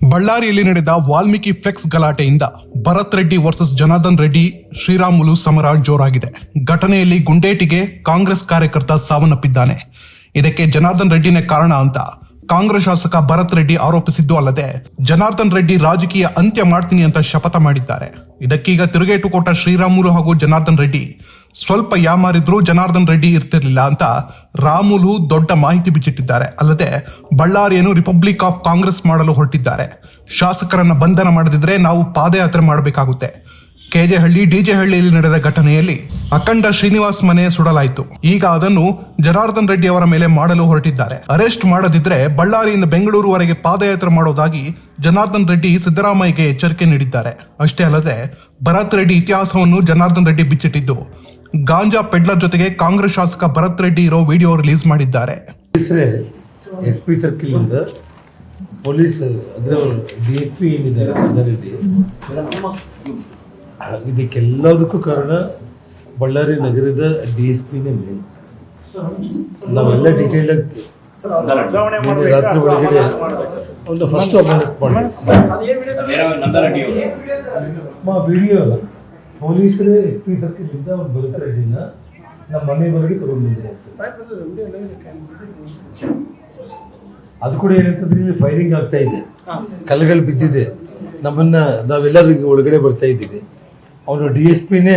ಬಳ್ಳಾರಿಯಲ್ಲಿ ನಡೆದ ವಾಲ್ಮೀಕಿ ಫ್ಲೆಕ್ಸ್ ಗಲಾಟೆಯಿಂದ ಭರತ್ ರೆಡ್ಡಿ ವರ್ಸಸ್ ಜನಾರ್ದನ್ ರೆಡ್ಡಿ, ಶ್ರೀರಾಮುಲು ಸಮರ ಜೋರಾಗಿದೆ. ಘಟನೆಯಲ್ಲಿ ಗುಂಡೇಟಿಗೆ ಕಾಂಗ್ರೆಸ್ ಕಾರ್ಯಕರ್ತ ಸಾವನ್ನಪ್ಪಿದ್ದಾನೆ. ಇದಕ್ಕೆ ಜನಾರ್ದನ್ ರೆಡ್ಡಿನೇ ಕಾರಣ ಅಂತ ಕಾಂಗ್ರೆಸ್ ಶಾಸಕ ಭರತ್ ರೆಡ್ಡಿ ಆರೋಪಿಸಿದ್ದು ಅಲ್ಲದೆ ಜನಾರ್ದನ್ ರೆಡ್ಡಿ ರಾಜಕೀಯ ಅಂತ್ಯ ಮಾಡ್ತೀನಿ ಅಂತ ಶಪಥ ಮಾಡಿದ್ದಾರೆ. ಇದಕ್ಕೀಗ ತಿರುಗೇಟು ಕೊಟ್ಟ ಶ್ರೀರಾಮುಲು ಹಾಗೂ ಜನಾರ್ದನ್ ರೆಡ್ಡಿ, ಸ್ವಲ್ಪ ಯಾಮಾರಿದ್ರು ಜನಾರ್ದನ್ ರೆಡ್ಡಿ ಇರ್ತಿರ್ಲಿಲ್ಲ ಅಂತ ರಾಮುಲು ದೊಡ್ಡ ಮಾಹಿತಿ ಬಿಚ್ಚಿಟ್ಟಿದ್ದಾರೆ. ಅಲ್ಲದೆ ಬಳ್ಳಾರಿಯನ್ನು ರಿಪಬ್ಲಿಕ್ ಆಫ್ ಕಾಂಗ್ರೆಸ್ ಮಾಡಲು ಹೊರಟಿದ್ದಾರೆ. ಶಾಸಕರನ್ನ ಬಂಧನ ಮಾಡದಿದ್ರೆ ನಾವು ಪಾದಯಾತ್ರೆ ಮಾಡಬೇಕಾಗುತ್ತೆ. ಕೆಜೆಹಳ್ಳಿ, ಡಿಜೆಹಳ್ಳಿಯಲ್ಲಿ ನಡೆದ ಘಟನೆಯಲ್ಲಿ ಅಖಂಡ ಶ್ರೀನಿವಾಸ್ ಮನೆ ಸುಡಲಾಯಿತು. ಈಗ ಅದನ್ನು ಜನಾರ್ದನ್ ರೆಡ್ಡಿ ಅವರ ಮೇಲೆ ಮಾಡಲು ಹೊರಟಿದ್ದಾರೆ. ಅರೆಸ್ಟ್ ಮಾಡದಿದ್ರೆ ಬಳ್ಳಾರಿಯಿಂದ ಬೆಂಗಳೂರುವರೆಗೆ ಪಾದಯಾತ್ರೆ ಮಾಡೋದಾಗಿ ಜನಾರ್ದನ್ ರೆಡ್ಡಿ ಸಿದ್ದರಾಮಯ್ಯಗೆ ಎಚ್ಚರಿಕೆ ನೀಡಿದ್ದಾರೆ. ಅಷ್ಟೇ ಅಲ್ಲದೆ ಭರತ್ ರೆಡ್ಡಿ ಇತಿಹಾಸವನ್ನು ಜನಾರ್ದನ್ ರೆಡ್ಡಿ ಬಿಚ್ಚಿಟ್ಟಿದ್ದು. ಗಾಂಜಾ ಪೆಡ್ಲರ್ ಜೊತೆಗೆ ಕಾಂಗ್ರೆಸ್ ಶಾಸಕ ಭರತ್ ರೆಡ್ಡಿ ಇರೋ ವಿಡಿಯೋ ರಿಲೀಸ್ ಮಾಡಿದ್ದಾರೆ. ಹೆಸರೇ ಎಸ್ ಪಿ ಸರ್ಕಿಲ್ ಇಂದ ಪೊಲೀಸ್ ಅದರ ಡಿ ಎಸ್ ಪಿ ಏನಿದ್ದಾರೆ ಅದರಲ್ಲಿ ಇದಕ್ಕೆಲ್ಲದಕ್ಕೂ ಕಾರಣ ಬಳ್ಳಾರಿ ನಗರದ ಡಿ ಎಸ್ ಪಿನೇ ಮೇನ್ ನಾವೆಲ್ಲ ಡೀಟೇಲ್ ಆಗಿ ನಿನ್ನೆ ರಾತ್ರಿ ಒಳಗಡೆ ಒಂದು ಫಸ್ಟ್ ಅರೆಸ್ಟ್ ಮಾಡಿ ವಿಡಿಯೋ ವಿಡಿಯೋ ಪೊಲೀಸರೇ ಎಸ್ ಪಿ ಸರ್ಕಲ್ ಇಂದ ಅವ್ರು ಬರ್ತಾರೆ ರೆಡ್ಡಿನ ನಮ್ಮ ಮನೆವರೆಗೆ ತಗೊಂಡು ಬಂದಿದೆ ಅದು ಕೂಡ ಏನಂತಂದ್ರೆ ಫೈರಿಂಗ್ ಆಗ್ತಾ ಇದೆ. ಕಲ್ಲುಗಳು ಬಿದ್ದಿದೆ. ನಮ್ಮನ್ನ ನಾವೆಲ್ಲರೂ ಈಗ ಒಳಗಡೆ ಬರ್ತಾ ಇದ್ದೀವಿ. ಅವನು ಡಿ ಎಸ್ ಪಿನೇ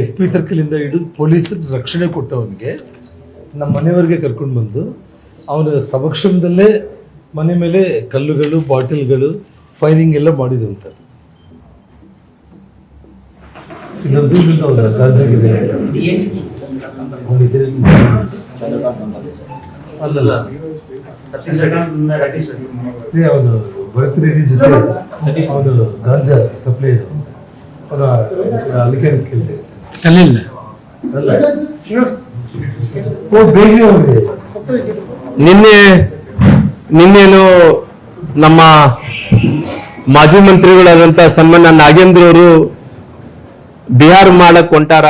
ಎಸ್ ಪಿ ಸರ್ಕಲ್ ಇಂದ ಹಿಡಿದು ಪೊಲೀಸರು ರಕ್ಷಣೆ ಕೊಟ್ಟವನಿಗೆ ನಮ್ಮ ಮನೆಯವರೆಗೆ ಕರ್ಕೊಂಡು ಬಂದು ಅವನ ಸಮಕ್ಷಮದಲ್ಲೇ ಮನೆ ಮೇಲೆ ಕಲ್ಲುಗಳು ಬಾಟಲ್ಗಳು ಫೈರಿಂಗ್ ಎಲ್ಲ ಮಾಡಿದಂತ. ಇನ್ನೊಂದು ಅಲ್ಲಲ್ಲ ಹೋಗಿದೆ ನಿನ್ನೆ ನಿನ್ನೇನು ನಮ್ಮ ಮಾಜಿ ಮಂತ್ರಿಗಳಾದಂತ ಸನ್ಮಾನ್ಯ ನಾಗೇಂದ್ರ ಅವರು ಬಿಹಾರ್ ಮಾಡಕ್ ಹೊಂಟಾರ?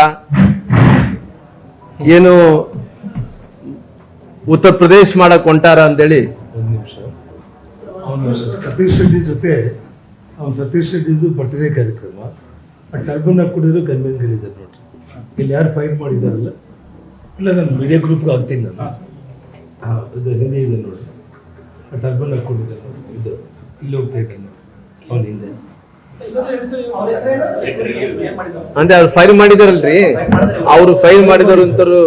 ಏನು ಉತ್ತರ ಪ್ರದೇಶ ಮಾಡಕ್ ಹೊಂಟಾರ ಅಂತೇಳಿ? ಸತೀಶ್ ರೆಡ್ಡಿ ಜೊತೆ, ಅವ್ನು ಸತೀಶ್ ರೆಡ್ಡಿದು ಬರ್ತ್ಡೇ ಕಾರ್ಯಕ್ರಮ. ಆ ಟರ್ಬನ್ ಹಾಕೊಂಡಿರೋ ಗನ್ಮೆನ್ಗಳಿದ್ದಾರೆ ನೋಡ್ರಿ. ಇಲ್ಲಿ ಯಾರು ಫೈರ್ ಮಾಡಿದಾರಲ್ಲ? ಇಲ್ಲ, ನಾನು ಮೀಡಿಯಾ ಗ್ರೂಪ್ ಹಾಕ್ತೀನಿ ನಾನು. ಹಾಂ ಇದು ಹಿಂದೆ ಇದೆ ನೋಡ್ರಿ. ಆ ಟರ್ಬನ್ ಹಾಕೊಂಡಿದ್ದಾರೆ ಇದು, ಇಲ್ಲಿ ಹೋಗ್ತಾ ಇದ್ದಾನೆ ಅವನ ಹಿಂದೆ. ಅಂದ್ರೆ ಅವ್ರು ಫೈರ್ ಮಾಡಿದಾರಲ್ರಿ ಅವ್ರು ಫೈರ್ ಮಾಡಿದವರು ಅಂತರು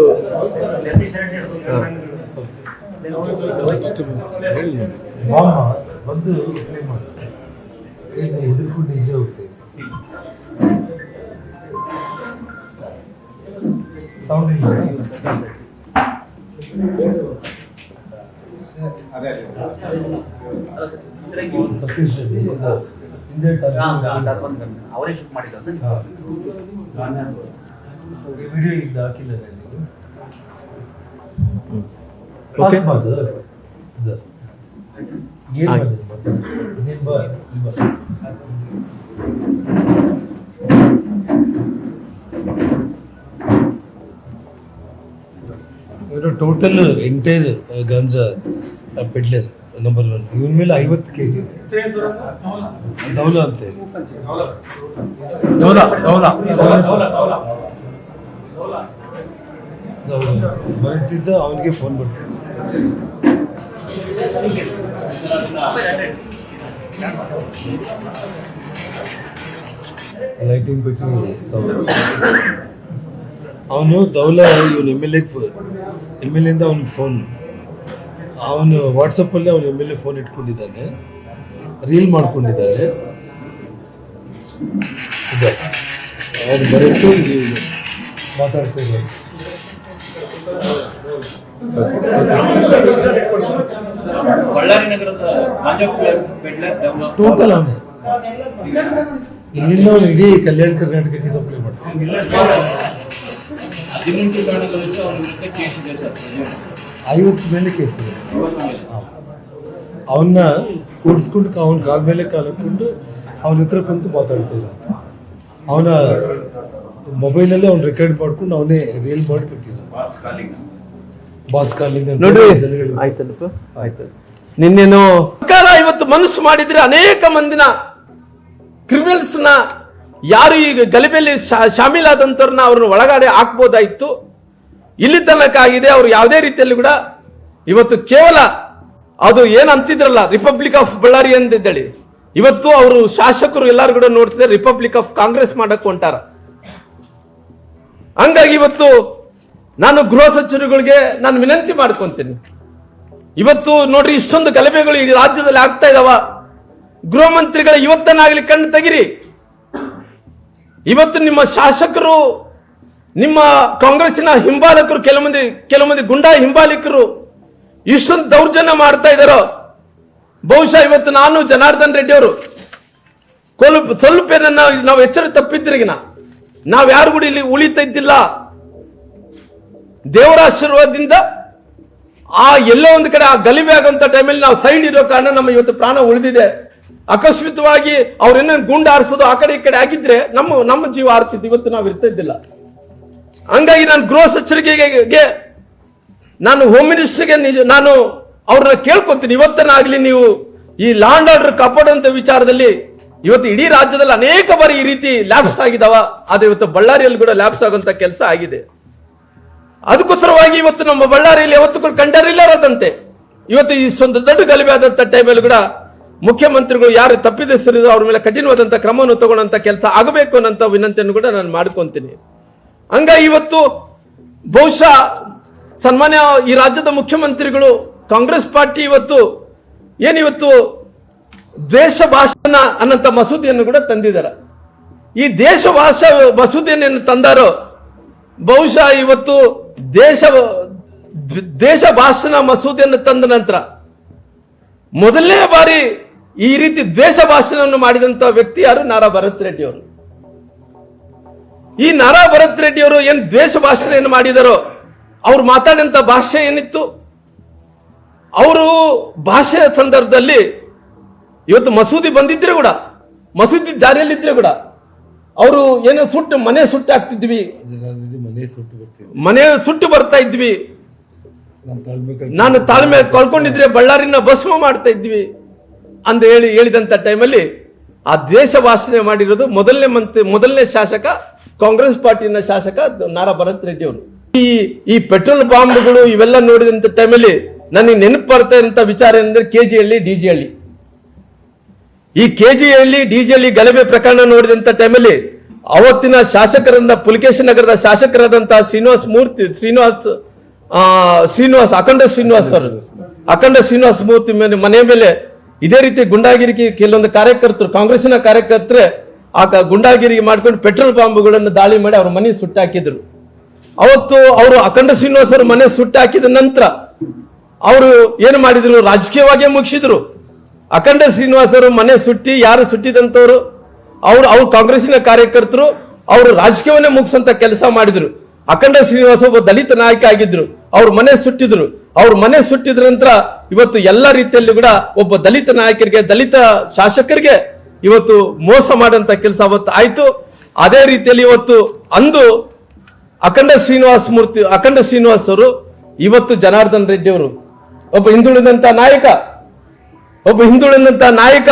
ಮಾಮ ಬಂದು play ಮಾಡು. ಈಗ ಹೆದರ್ಕೊಂಡು ಇಲ್ಲೇ ಹೋಗ್ತಾ ಇದ್ದೆ ಸೌಂಡ್ ಇಲ್ಲ ಸತೀಶ್ ರೆಡ್ಡಿ ಇದು ಹಿಂದೆ ಅವರೇ ಶೂಟ್ ಮಾಡಿದ್ದು. ಈ ವಿಡಿಯೋ ಹಾಕಿಲ್ಲ ನೀವು. ಏನ್? ಬಾ, ಇಲ್ಲಿ ಬಾ. Total entire guns peddler number one ಇವನ್ ಮೇಲೆ ಐವತ್ತು ಕೆ ಜಿ ದೌಲ ಅಂತ ಹೇಳಿ ಬರೀತಿದ್ದ ಅವನಿಗೆ ಫೋನ್ ಬರ್ತೀನಿ ಲೈಟಿಂಗ್ ಬಗ್ಗೆ ಅವನು ದೌಲ ಇವನು M L A M L ಎಯಿಂದ ಅವನಿಗೆ ಫೋನ್ ಅವನು ವಾಟ್ಸಪ್ಪಲ್ಲಿ ಅವನು ಎಂ ಎಲ್ ಎ ಫೋನ್ ಇಟ್ಕೊಂಡಿದ್ದಾನೆ. ರೀಲ್ ಮಾಡ್ಕೊಂಡಿದ್ದಾನೆ. ಇದೆ. ಅವನು ಬರೋಕ್ಕೆ ಇಲ್ಲಿ ಮಾತಾಡ್ತಾ ಇದ್ದಾನೆ. ಬಳ್ಳಾರಿ ನಗರದ ಗಾಂಜಾ ಪೆಡ್ಲರ್ ಡೆವಲಪ್ ಟೋಟಲ್ ಅವನೇ. ಇಲ್ಲಿಂದ ಅವನು ಇಡೀ ಕಲ್ಯಾಣ ಕರ್ನಾಟಕಕ್ಕೆ ಸಪ್ಲೈ ಮಾಡ್ತಾನೆ. ಹದಿನೆಂಟು ಕಾರಣಗಳಿಂದ ಅವನ ವಿರುದ್ಧ ಕೇಸ್ ಇದೆ ಸರ್. ಐವತ್ತು ಮೇಲೆ ಕೇಸ್ ಅವನ್ನ ಕೂಡಿಸ್ಕೊಂಡು ಅವನ ಕಾಲ ಮೇಲೆ ಕಾಲ ಹಾಕೊಂಡು ಅವನ ಹತ್ರ ಕುಂತು ಮಾತಾಡ್ತಾ ಇದ್ದ ಅವನ ಮೊಬೈಲಲ್ಲಿ ಅವ್ನು ರೆಕಾರ್ಡ್ ಮಾಡ್ಕೊಂಡು ಅವನೇ ರೀಲ್ ಮಾಡಿ ಬಾತ್ ಕಾಲಿಂಗ್ ನೋಡಿ ಆಯ್ತಲ್ಲಪ್ಪ? ಆಯ್ತು ನಿನ್ನೇನು ಸರ್ಕಾರ ಇವತ್ತು ಮನಸ್ಸು ಮಾಡಿದ್ರೆ ಅನೇಕ ಮಂದಿನ ಕ್ರಿಮಿನಲ್ಸ್ನ ಯಾರು ಈಗ ಗಲಭೆಯಲ್ಲಿ ಶಾ- ಶಾಮೀಲಾದಂತವ್ರನ್ನ ಅವ್ರನ್ನ ಒಳಗಡೆ ಹಾಕ್ಬೋದಾಯ್ತು? ಇಲ್ಲಿ ತನಕ ಆಗಿದೆ ಅವರು ಯಾವುದೇ ರೀತಿಯಲ್ಲಿ ಕೂಡ ಇವತ್ತು ಕೇವಲ ಅದು ಏನ್ ಅಂತಿದ್ರಲ್ಲ ರಿಪಬ್ಲಿಕ್ ಆಫ್ ಬಳ್ಳಾರಿ ಅಂತಿದ್ದೇಳಿ ಇವತ್ತು ಅವರು ಶಾಸಕರು ಎಲ್ಲರೂ ಕೂಡ ನೋಡ್ತಿದ್ದಾರೆ ರಿಪಬ್ಲಿಕ್ ಆಫ್ ಕಾಂಗ್ರೆಸ್ ಮಾಡಕ್ ಹೊಂಟಾರ. ಹಂಗಾಗಿ ಇವತ್ತು ನಾನು ಗೃಹ ಸಚಿವರುಗಳಿಗೆ ನಾನು ವಿನಂತಿ ಮಾಡ್ಕೊಂತೀನಿ. ಇವತ್ತು ನೋಡ್ರಿ, ಇಷ್ಟೊಂದು ಗಲಭೆಗಳು ಈ ರಾಜ್ಯದಲ್ಲಿ ಆಗ್ತಾ ಇದಾವ. ಗೃಹ ಮಂತ್ರಿಗಳ ಇವತ್ತನ್ನಾಗ್ಲಿ ಕಣ್ಣು ತೆಗಿರಿ. ಇವತ್ತು ನಿಮ್ಮ ಶಾಸಕರು ನಿಮ್ಮ ಕಾಂಗ್ರೆಸ್ಸಿನ ಹಿಂಬಾಲಕರು ಕೆಲವು ಮಂದಿ ಕೆಲವು ಮಂದಿ ಗುಂಡಾ ಹಿಂಬಾಲಿಕರು ಇಷ್ಟೊಂದು ದೌರ್ಜನ್ಯ ಮಾಡ್ತಾ ಇದ್ದಾರೋ? ಬಹುಶಃ ಇವತ್ತು ನಾನು ಜನಾರ್ದನ್ ರೆಡ್ಡಿ ಅವರು ಸ್ವಲ್ಪ ಸ್ವಲ್ಪ ನಾವು ಎಚ್ಚರ ತಪ್ಪಿದ್ರಿಗಿನ ನಾವ್ ಯಾರು ಕೂಡ ಇಲ್ಲಿ ಉಳಿತಾ ಇದ್ದಿಲ್ಲ. ದೇವರ ಆಶೀರ್ವಾದದಿಂದ ಆ ಎಲ್ಲೋ ಒಂದು ಕಡೆ ಆ ಗಲಿಬೆ ಆಗುವಂತ ಟೈಮಲ್ಲಿ ನಾವು ಸೈಡ್ ಇರೋ ಕಾರಣ ನಮ್ಮ ಇವತ್ತು ಪ್ರಾಣ ಉಳಿದಿದೆ. ಅಕಸ್ಮಿತವಾಗಿ ಅವ್ರೇನ ಗುಂಡು ಆರಿಸೋದು ಆ ಕಡೆ ಈ ಕಡೆ ಆಗಿದ್ರೆ ನಮ್ಮ ನಮ್ಮ ಜೀವ ಆರ್ತಿದ್ದು ಇವತ್ತು ನಾವು ಇರ್ತಾ ಇದ್ದಿಲ್ಲ. ಹಂಗಾಗಿ ನಾನು ಗೃಹ ಸಚಿವರಿಗೆ ನಾನು ಹೋಮ್ ಮಿನಿಸ್ಟರ್ಗೆ ನಿಜ ನಾನು ಅವ್ರನ್ನ ಕೇಳ್ಕೊತೀನಿ. ಇವತ್ತನಾಗ್ಲಿ ನೀವು ಈ ಲ್ಯಾಂಡ್ ಆರ್ಡರ್ ಕಾಪಾಡುವಂತ ವಿಚಾರದಲ್ಲಿ ಇವತ್ತು ಇಡೀ ರಾಜ್ಯದಲ್ಲಿ ಅನೇಕ ಬಾರಿ ಈ ರೀತಿ ಲ್ಯಾಬ್ಸ್ ಆಗಿದಾವ. ಆದ್ರೆ ಇವತ್ತು ಬಳ್ಳಾರಿಯಲ್ಲಿ ಕೂಡ ಲ್ಯಾಬ್ಸ್ ಆಗುವಂತ ಕೆಲಸ ಆಗಿದೆ. ಅದಕ್ಕೋಸ್ಕರವಾಗಿ ಇವತ್ತು ನಮ್ಮ ಬಳ್ಳಾರಿಯಲ್ಲಿ ಯಾವತ್ತೂ ಕೂಡ ಕಂಡರಿಲ್ಲದಂತೆ ಇವತ್ತು ಇಷ್ಟೊಂದು ದೊಡ್ಡ ಗಲಭೆ ಆದಂತ ಟೈಮಲ್ಲಿ ಕೂಡ ಮುಖ್ಯಮಂತ್ರಿಗಳು ಯಾರು ತಪ್ಪಿದೆಸರಿದ್ರು ಅವ್ರ ಮೇಲೆ ಕಠಿಣವಾದಂತ ಕ್ರಮವನ್ನು ತಗೊಂಡಂತ ಕೆಲಸ ಆಗಬೇಕು ಅನ್ನೋಂತ ವಿನಂತಿಯನ್ನು ಕೂಡ ನಾನು ಮಾಡ್ಕೊಂತೀನಿ. ಹಂಗಾಗಿ ಇವತ್ತು ಬಹುಶಃ ಸನ್ಮಾನ್ಯ ಈ ರಾಜ್ಯದ ಮುಖ್ಯಮಂತ್ರಿಗಳು ಕಾಂಗ್ರೆಸ್ ಪಾರ್ಟಿ ಇವತ್ತು ಏನಿವತ್ತು ದ್ವೇಷ ಭಾಷಣ ಅನ್ನಂತ ಮಸೂದೆಯನ್ನು ಕೂಡ ತಂದಿದ್ದಾರೆ. ಈ ದೇಶ ಭಾಷಾ ಮಸೂದೆಯನ್ನು ತಂದಾರೋ ಬಹುಶಃ ಇವತ್ತು ದೇಶ ದೇಶ ಭಾಷಣ ಮಸೂದೆಯನ್ನು ತಂದ ನಂತರ ಮೊದಲನೇ ಬಾರಿ ಈ ರೀತಿ ದ್ವೇಷ ಭಾಷಣವನ್ನು ಮಾಡಿದಂತ ವ್ಯಕ್ತಿ ಯಾರು? ನಾರಾ ಭರತ್ ರೆಡ್ಡಿ ಅವರು. ಈ ನಾರಾ ಭರತ್ ರೆಡ್ಡಿ ಅವರು ಏನ್ ದ್ವೇಷ ಭಾಷಣೆಯನ್ನು ಮಾಡಿದಾರೋ, ಅವ್ರು ಮಾತಾಡಿದಂತ ಭಾಷೆ ಏನಿತ್ತು? ಅವರು ಭಾಷೆಯ ಸಂದರ್ಭದಲ್ಲಿ ಇವತ್ತು ಮಸೂದಿ ಬಂದಿದ್ರೆ ಕೂಡ, ಮಸೂದಿ ಜಾರಿಯಲ್ಲಿದ್ರೆ ಕೂಡ, ಅವರು ಏನೋ ಸುಟ್ಟು ಮನೆ ಸುಟ್ಟು ಹಾಕ್ತಿದ್ವಿ. ಮನೆ ಸುಟ್ಟು ಬರ್ತಾ ಇದ್ವಿ. ನಾನು ತಾಳ್ಮೆ ನಾನು ತಾಳ್ಮೆ ಕಳ್ಕೊಂಡಿದ್ರೆ ಬಳ್ಳಾರಿನ ಭಸ್ಮ ಮಾಡ್ತಾ ಇದ್ವಿ ಅಂತ ಹೇಳಿ ಹೇಳಿದಂತ ಟೈಮಲ್ಲಿ ಆ ದ್ವೇಷ ಭಾಷಣೆ ಮಾಡಿರೋದು ಮೊದಲನೇ ಮಂತ್ರಿ, ಮೊದಲನೇ ಶಾಸಕ ಕಾಂಗ್ರೆಸ್ ಪಾರ್ಟಿನ ಶಾಸಕ ನಾರಾ ಭರತ್ ರೆಡ್ಡಿ ಅವರು. ಈ ಈ ಪೆಟ್ರೋಲ್ ಬಾಂಬ್ಗಳು ಇವೆಲ್ಲ ನೋಡಿದಂತ ಟೈಮಲ್ಲಿ ನನಗೆ ನೆನಪು ಬರ್ತಾ ಇರೋಂಥ ವಿಚಾರ ಏನಂದ್ರೆ ಡಿಜಿ ಅಲ್ಲಿ ಈ ಕೆಜಿಹಳ್ಳಿ ಡಿಜಿಹಳ್ಳಿ ಗಲಭೆ ಪ್ರಕರಣ ನೋಡಿದಂತ ಟೈಮಲ್ಲಿ ಅವತ್ತಿನ ಶಾಸಕರಿಂದ ಪುಲಿಕೇಶಿ ನಗರದ ಶಾಸಕರಾದಂತಹ ಶ್ರೀನಿವಾಸ್ ಮೂರ್ತಿ, ಶ್ರೀನಿವಾಸ್ ಶ್ರೀನಿವಾಸ್, ಅಖಂಡ ಶ್ರೀನಿವಾಸ್ ಅವರು ಅಖಂಡ ಶ್ರೀನಿವಾಸ್ ಮೂರ್ತಿ ಮನೆ ಮೇಲೆ ಇದೇ ರೀತಿ ಗುಂಡಾಗಿರಿಕೆ ಕೆಲವೊಂದು ಕಾರ್ಯಕರ್ತರು ಕಾಂಗ್ರೆಸ್ನ ಕಾರ್ಯಕರ್ತರೆ ಆ ಕ- ಗುಂಡಾಗಿರಿ ಮಾಡ್ಕೊಂಡು ಪೆಟ್ರೋಲ್ ಬಾಂಬ್ಗಳನ್ನು ದಾಳಿ ಮಾಡಿ ಅವ್ರ ಮನೆ ಸುಟ್ಟಾಕಿದ್ರು. ಅವತ್ತು ಅವರು ಅಖಂಡ ಶ್ರೀನಿವಾಸ್ ಅವ್ರ ಮನೆ ಸುಟ್ಟಾಕಿದ ನಂತರ ಅವರು ಏನು ಮಾಡಿದ್ರು? ರಾಜಕೀಯವಾಗಿ ಮುಗಿಸಿದ್ರು. ಅಖಂಡ ಶ್ರೀನಿವಾಸರು ಮನೆ ಸುಟ್ಟಿ ಯಾರು ಸುಟ್ಟಿದಂತವ್ರು ಅವರು, ಅವ್ರು ಕಾಂಗ್ರೆಸ್ಸಿನ ಕಾರ್ಯಕರ್ತರು, ಅವರು ರಾಜಕೀಯವನ್ನೇ ಮುಗಿಸಂತ ಕೆಲಸ ಮಾಡಿದ್ರು. ಅಖಂಡ ಶ್ರೀನಿವಾಸ ಒಬ್ಬ ದಲಿತ ನಾಯಕ ಆಗಿದ್ರು. ಅವ್ರ ಮನೆ ಸುಟ್ಟಿದ್ರು. ಅವ್ರ ಮನೆ ಸುಟ್ಟಿದ ನಂತರ ಇವತ್ತು ಎಲ್ಲ ರೀತಿಯಲ್ಲಿ ಕೂಡ ಒಬ್ಬ ದಲಿತ ನಾಯಕರಿಗೆ, ದಲಿತ ಶಾಸಕರಿಗೆ ಇವತ್ತು ಮೋಸ ಮಾಡಂತ ಕೆಲಸ ಅವತ್ತು ಆಯ್ತು ಅದೇ ರೀತಿಯಲ್ಲಿ ಇವತ್ತು ಅಂದು ಅಖಂಡ ಶ್ರೀನಿವಾಸ್ ಮೂರ್ತಿ, ಅಖಂಡ ಶ್ರೀನಿವಾಸ್ ಅವರು ಇವತ್ತು ಜನಾರ್ದನ್ ರೆಡ್ಡಿ ಅವರು, ಒಬ್ಬ ಹಿಂದುಳಿದಂತ ನಾಯಕ, ಒಬ್ಬ ಹಿಂದುಳಿದಂತ ನಾಯಕ,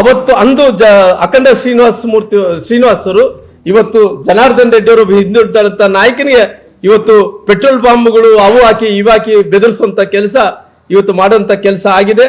ಅವತ್ತು ಅಂದು ಜ, ಅಖಂಡ ಶ್ರೀನಿವಾಸ್ ಮೂರ್ತಿ ಶ್ರೀನಿವಾಸ್ ಅವರು ಇವತ್ತು ಜನಾರ್ದನ್ ರೆಡ್ಡಿ ಅವರು ಹಿಂದುಳಿದಂತ ನಾಯಕನಿಗೆ ಇವತ್ತು ಪೆಟ್ರೋಲ್ ಬಾಂಬ್ಗಳು ಅವು ಹಾಕಿ ಇವಾಕಿ ಬೆದರಿಸುವಂತ ಕೆಲಸ, ಇವತ್ತು ಮಾಡುವಂತ ಕೆಲಸ ಆಗಿದೆ.